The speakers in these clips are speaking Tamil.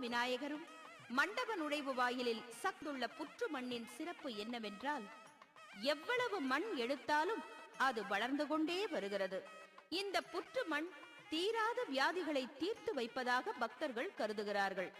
விநாயகரும் மண்டப நுழைவு வாயிலில் சக்துள்ள புற்று மண்ணின் சிறப்பு என்னவென்றால் எவ்வளவு மண் எடுத்தாலும் அது வளர்ந்து கொண்டே வருகிறது. இந்த புற்று மண் தீராத வியாதிகளை தீர்த்து வைப்பதாக பக்தர்கள் கருதுகிறார்கள்.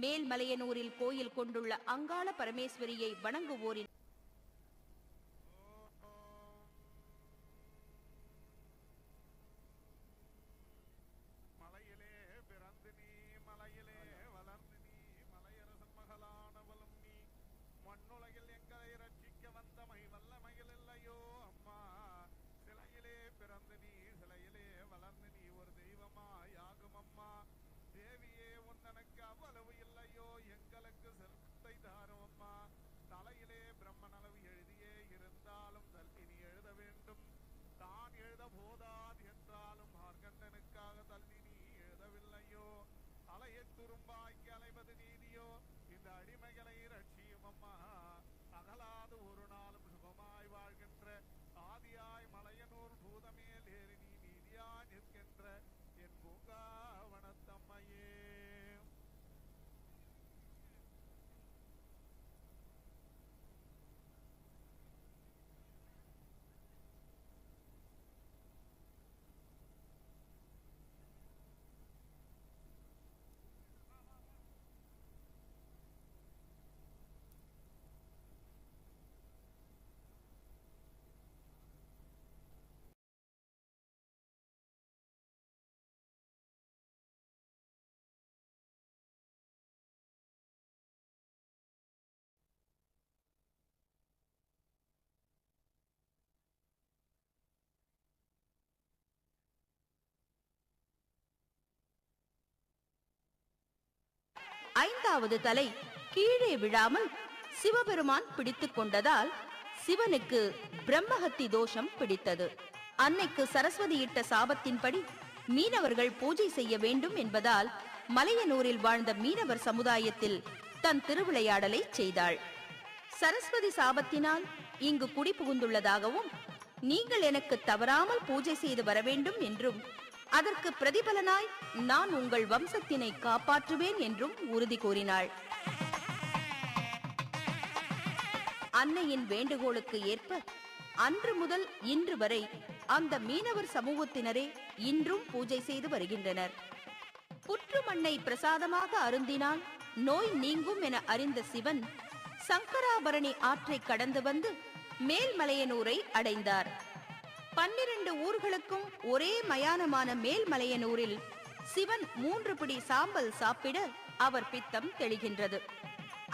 மேல்மலையனூரில் கோயில் கொண்டுள்ள அங்காள பரமேஸ்வரியை வணங்குவோரின் Come on. ஐந்தாவது தலை கீழே விழாமல் சிவபெருமான் பிடித்துக் கொண்டதால் சிவனுக்கு பிரம்மஹத்தி தோஷம் பிடித்தது. அன்னைக்கு சரஸ்வதி இட்ட சாபத்தின்படி மீனவர்கள் பூஜை செய்ய வேண்டும் என்பதால் மலையனூரில் வாழ்ந்த மீனவர் சமுதாயத்தில் தன் திருவிளையாடலை செய்தாள். சரஸ்வதி சாபத்தினால் இங்கு குடி புகுந்துள்ளதாகவும் நீங்கள் எனக்கு தவறாமல் பூஜை செய்து வர வேண்டும் என்றும் அதற்கு பிரதிபலனாய் நான் உங்கள் வம்சத்தினை காப்பாற்றுவேன் என்றும் உறுதி கூறினாள். அன்னையின் வேண்டுகோளுக்கு ஏற்ப அன்று முதல் இன்று வரை அந்த மீனவர் சமூகத்தினரே இன்றும் பூஜை செய்து வருகின்றனர். புற்று மண்ணை பிரசாதமாக அருந்தினால் நோய் நீங்கும் என அறிந்த சிவன் சங்கராபரணி ஆற்றை கடந்து வந்து மேல்மலையனூரை அடைந்தார். பன்னிரண்டு ஊர்களுக்கும் ஒரே மயானமான மேல்மலையனூரில் சிவன் மூன்று பிடி சாம்பல் சாப்பிட அவர் பித்தம் தெளிகின்றது.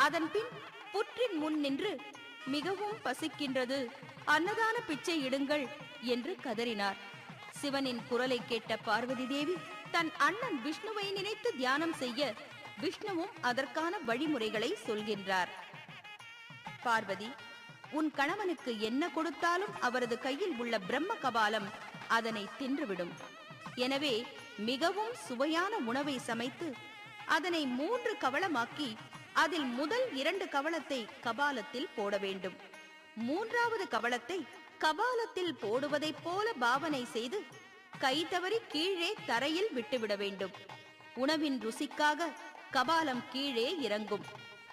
அதன்பின் புற்றின் முன் நின்று மிகவும் பசிக்கின்றது அன்னதான பிச்சை இடுங்கள் என்று கதறினார். சிவனின் குரலை கேட்ட பார்வதி தேவி தன் அண்ணன் விஷ்ணுவை நினைத்து தியானம் செய்ய விஷ்ணுவும் அதற்கான வழிமுறைகளை சொல்கின்றார். பார்வதி உன் கணவனுக்கு என்ன கொடுத்தாலும் அவரது கையில் உள்ள பிரம்ம கபாலம் அதனை தின்றுவிடும். எனவே மிகவும் சுவையான உணவை சமைத்து அதனை மூன்று கவளமாக்கி அதில் முதல் இரண்டு கவளத்தை கபாலத்தில் போட வேண்டும். மூன்றாவது கவளத்தை கபாலத்தில் போடுவதைப் போல பாவனை செய்து கை தவறி கீழே தரையில் விட்டுவிட வேண்டும். உணவின் ருசிக்காக கபாலம் கீழே இறங்கும்.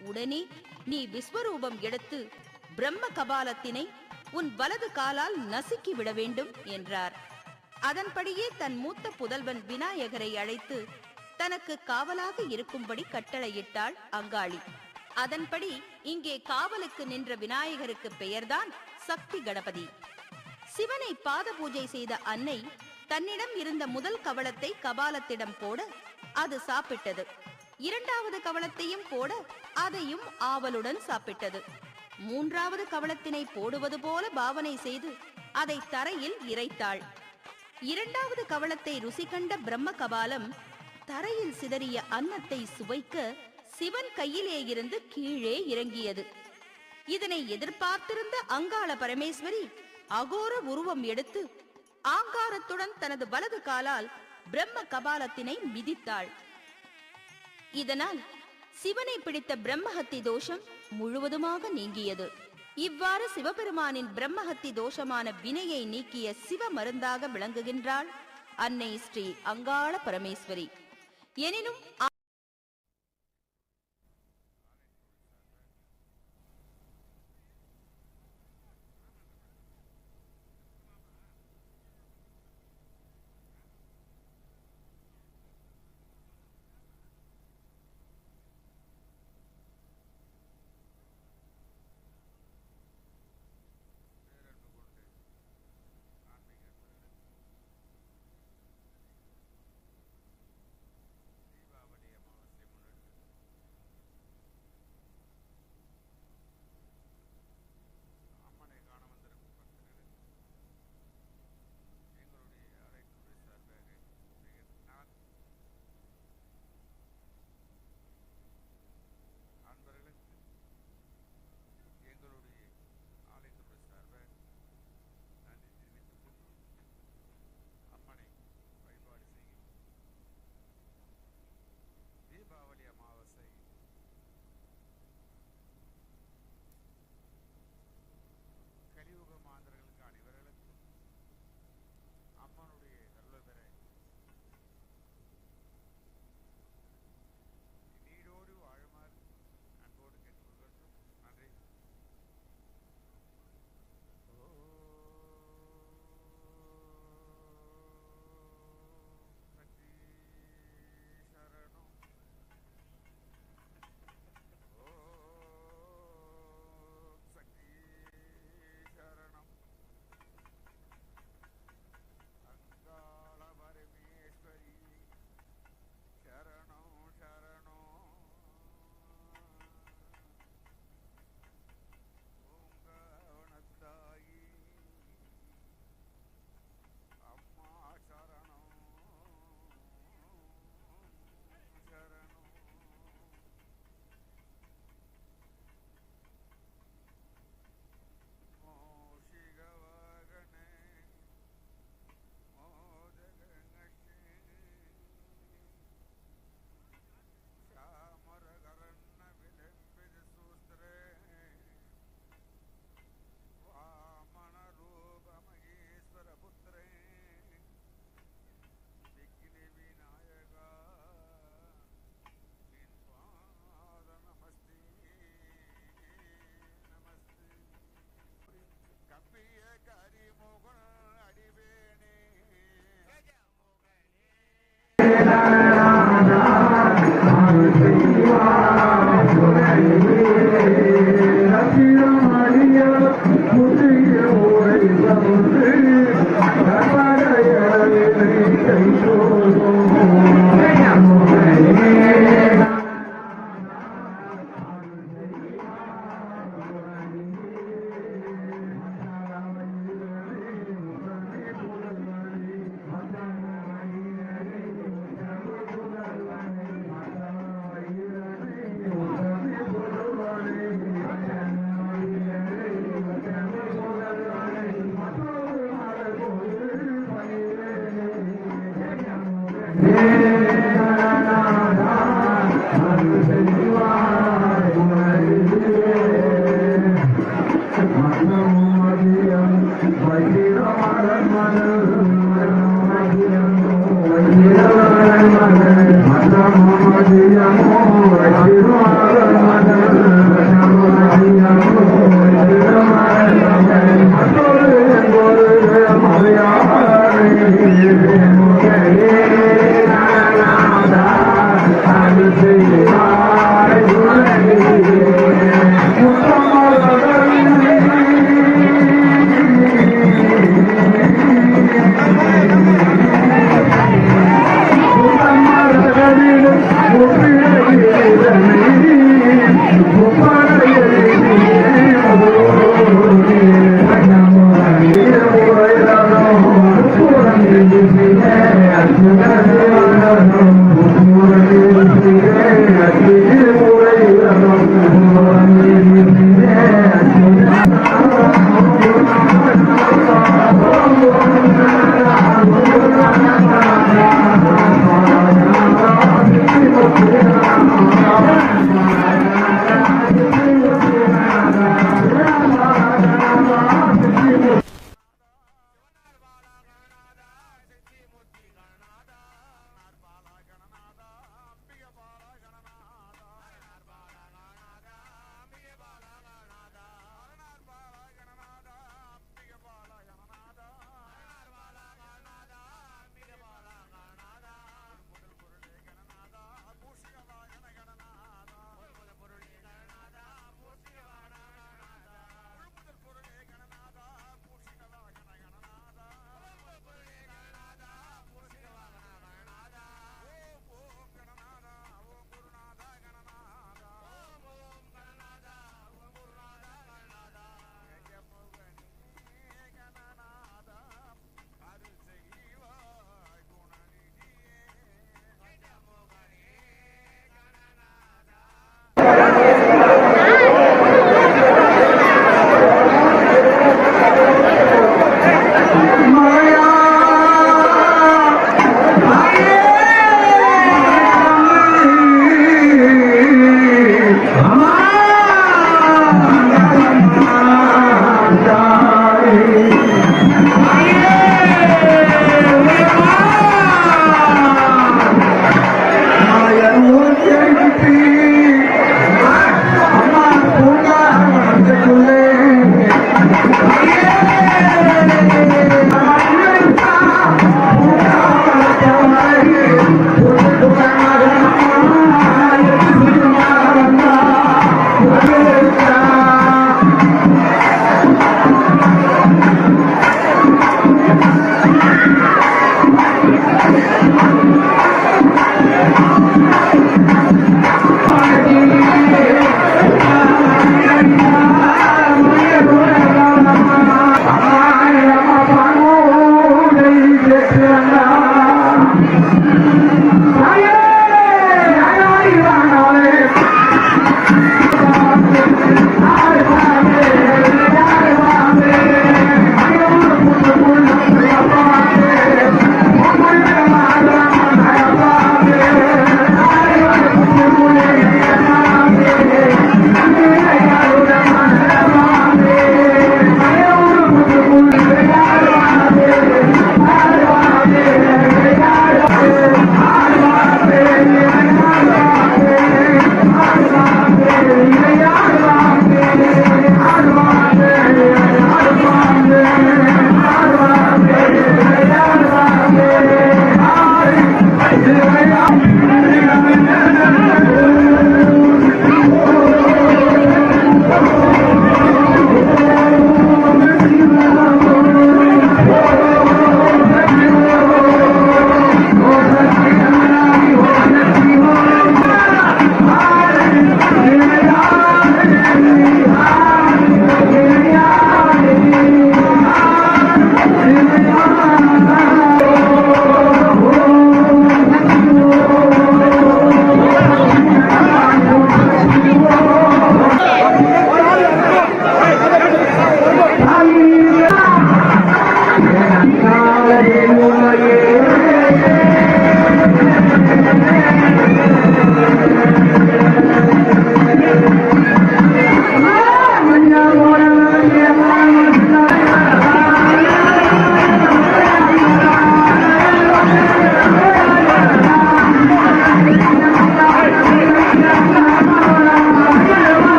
உடனே நீ விஸ்வரூபம் எடுத்து பிரம்ம கபாலத்தினை உன் வலது காலால் நசுக்கி விட வேண்டும் என்றார். அதன்படியே தன் மூத்த புதல்வன் விநாயகரை அழைத்து தனக்கு காவலாக இருக்கும்படி கட்டளையிட்டாள் அங்காளி. அதன்படி இங்கே காவலுக்கு நின்ற விநாயகருக்கு பெயர்தான் சக்தி கணபதி. சிவனை பாத பூஜை செய்த அன்னை தன்னிடம் இருந்த முதல் கவளத்தை கபாலத்திடம் போட அது சாப்பிட்டது. இரண்டாவது கவளத்தையும் போட அதையும் ஆவலுடன் சாப்பிட்டது. மூன்றாவது கவளத்தினை போடுவது போல பாவனை செய்து அதை தரையில் இறைத்தாள். இரண்டாவது கவளத்தை ருசி கண்ட பிரம்ம கபாலம் தரையில் சிதறிய அன்னத்தை சுவைக்க சிவன் கையிலே இருந்து கீழே இறங்கியது. இதனை எதிர்பார்த்திருந்த அங்காள பரமேஸ்வரி அகோர உருவம் எடுத்து ஆங்காரத்துடன் தனது வலது காலால் பிரம்ம கபாலத்தினை மிதித்தாள். இதனால் சிவனை பிடித்த பிரம்மஹத்தி தோஷம் முழுவதுமாக நீங்கியது. இவ்வாறு சிவபெருமானின் பிரம்மஹத்தி தோஷமான வினையை நீக்கிய சிவ மருந்தாக விளங்குகின்றாள் அன்னை ஸ்ரீ அங்காள பரமேஸ்வரி. எனினும்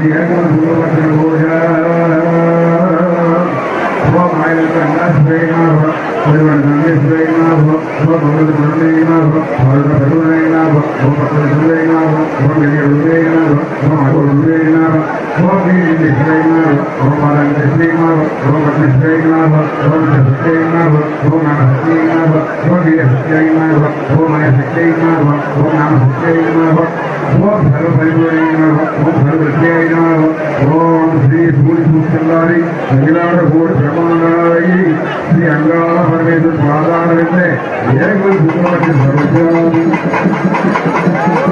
Santiago, Thank you.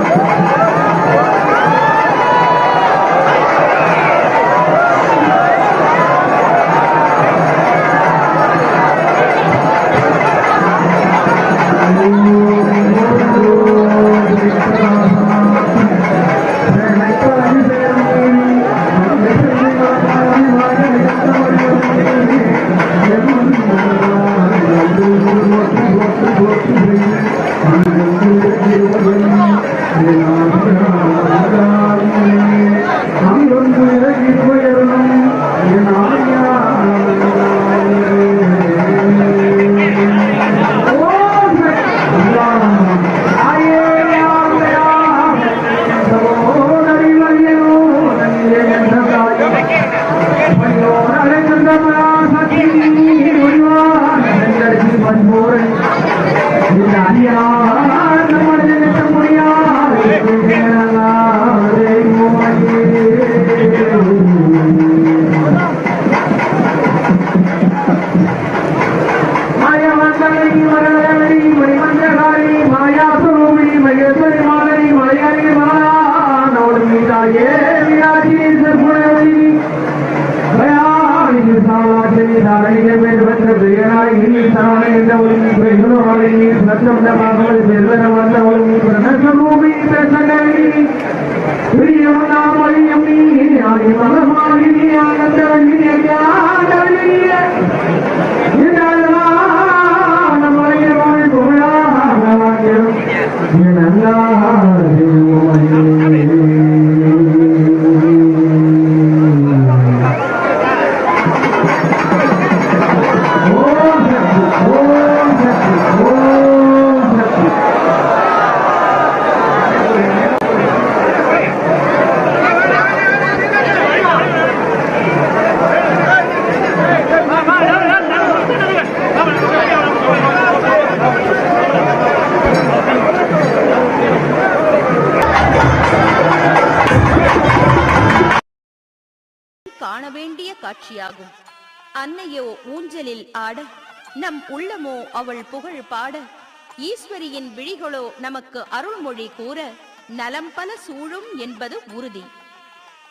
പ്രിയമുണ്ടാമൊഴിയും നീ ആദ്യ മതമാകിയ அவள் புகழ் பாட ஈஸ்வரியின் விழிகளோ நமக்கு அருள்மொழி கூற நலம் பல சூழும் என்பது உறுதி.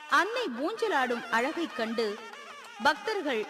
அன்னை ஊஞ்சலாடும் அழகைக் கண்டு பக்தர்கள்